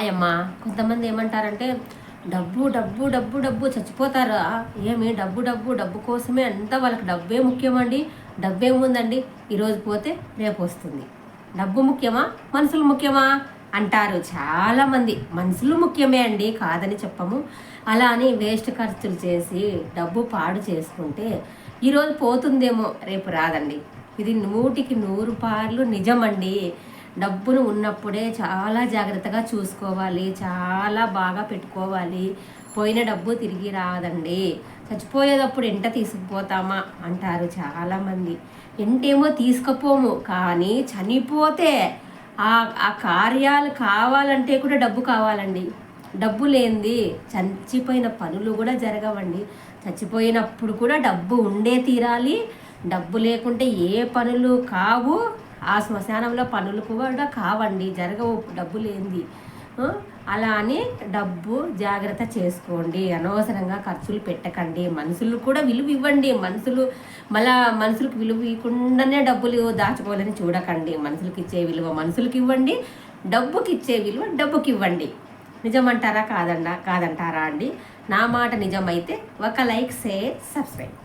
అయ్యమ్మా కొంతమంది ఏమంటారంటే డబ్బు డబ్బు డబ్బు డబ్బు చచ్చిపోతారా? ఏమి? డబ్బు డబ్బు డబ్బు కోసమే అంతా వాళ్ళకి డబ్బే ముఖ్యమండి? డబ్బేముందండి ఈరోజు పోతే రేపు వస్తుంది. డబ్బు ముఖ్యమా? మనుషులు ముఖ్యమా? అంటారు చాలామంది. మనుషులు ముఖ్యమే అండి కాదని చెప్పము. అలా అని వేస్ట్ ఖర్చులు చేసి డబ్బు పాడు చేసుకుంటే ఈరోజు పోతుందేమో రేపు రాదండి. ఇది నూటికి నూరు పార్లు నిజమండి. డబ్బులు ఉన్నప్పుడే చాలా జాగ్రత్తగా చూసుకోవాలి చాలా బాగా పెట్టుకోవాలి. పోయిన డబ్బు తిరిగి రాదండి. చచ్చిపోయేటప్పుడు ఎంట తీసుకుపోతామా? అంటారు చాలామంది. ఎంటేమో తీసుకుపోము కానీ చనిపోతే ఆ ఆ కార్యాలు కావాలంటే కూడా డబ్బు కావాలండి. డబ్బు లేనిది చచ్చిపోయిన పనులు కూడా జరగవండి. చచ్చిపోయినప్పుడు కూడా డబ్బు ఉండే తీరాలి. డబ్బు లేకుంటే ఏ పనులు కావు. ఆ శ్మశానంలో పనులు కూడా కావండి జరగవు డబ్బు లేనిది అలా అని డబ్బు జాగ్రత్త చేసుకోండి అనవసరంగా ఖర్చులు పెట్టకండి మనుషులు కూడా విలువ ఇవ్వండి మనుషులు మళ్ళా మనుషులకు విలువ ఇవ్వకుండానే డబ్బులు దాచుకోవాలని చూడకండి మనుషులకి ఇచ్చే విలువ మనుషులకి ఇవ్వండి డబ్బుకి ఇచ్చే విలువ డబ్బుకి ఇవ్వండి నిజమంటారా కాదండా కాదంటారా అండి? నా మాట నిజమైతే ఒక లైక్ షేర్ సబ్స్క్రైబ్.